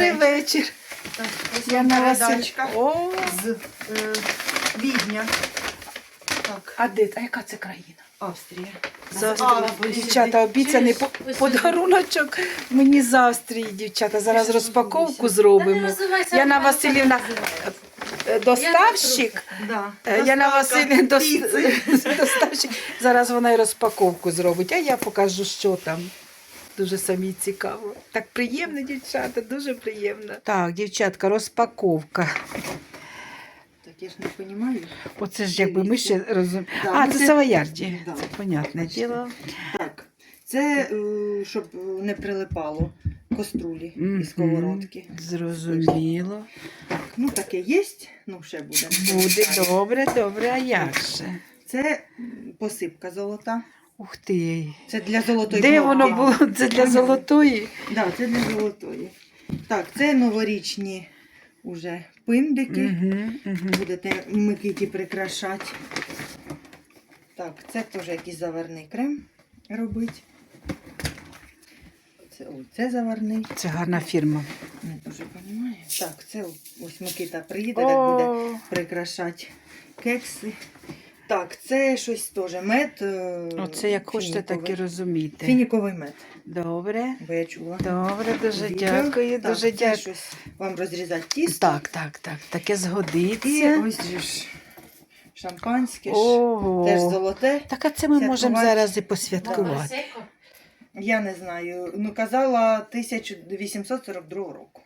Добрий вечір. Яна Василь. передачка О, з е, Відня. Так, а де? А яка це країна? Австрія. З Австрії. Дівчата, обіцяний по- подаруночок мені з Австрії, дівчата. Зараз розпаковку зробимо. Яна Василівна, е, доставщик. Да. Е, Яна Васильівна дос- доставщик. Зараз вона і розпаковку зробить, а я покажу, що там. Дуже самі цікаво. Так приємно, дівчата, дуже приємно. Так, дівчатка, розпаковка. Так, я ж не розумію. Оце ж якби ми ще розуміємо. Да, а, це це- савоярді. Да. Це понятне Бачите. діло. Так, це е, щоб не прилипало каструлі Мгм. і сковородки. Зрозуміло. Так, ну таке є, ну ще буде. Буде добре, добре, а як же? Це посипка золота. Ух ти. Це для золотої Де воно було? Це для золотої. Да, це для золотої. Так, це новорічні уже пиндики. Угу, угу. Будете Микиті прикрашати. Так, це теж якийсь заварний крем робити. Це, о, це заварний. Це гарна фірма. Не дуже розумію. Так, це ось Микита приїде, так буде прикрашати кекси. Так, це щось теж мед. е, Оце як хочете, так і розумієте. Фініковий мед, Добре. бо я чула. Добре, дуже Відео. дякую, Так, дуже це дякую. щось вам розрізати тісто. Так, так, так. Таке І згодиться. ось же ж шампанське ж. Ого. Теж золоте. Так, а це ми можемо зараз і посвяткувати. Я не знаю. Ну, казала 1842 року.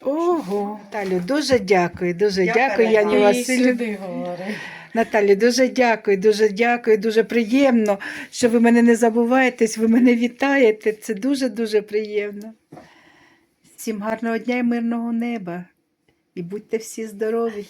Ого, Наталю, дуже дякую, дуже Я дякую, Яні передам. Васильівні. Наталі, дуже дякую, дуже дякую, дуже приємно, що ви мене не забуваєтесь, ви мене вітаєте. Це дуже-дуже приємно. Всім гарного дня і мирного неба. І будьте всі здорові.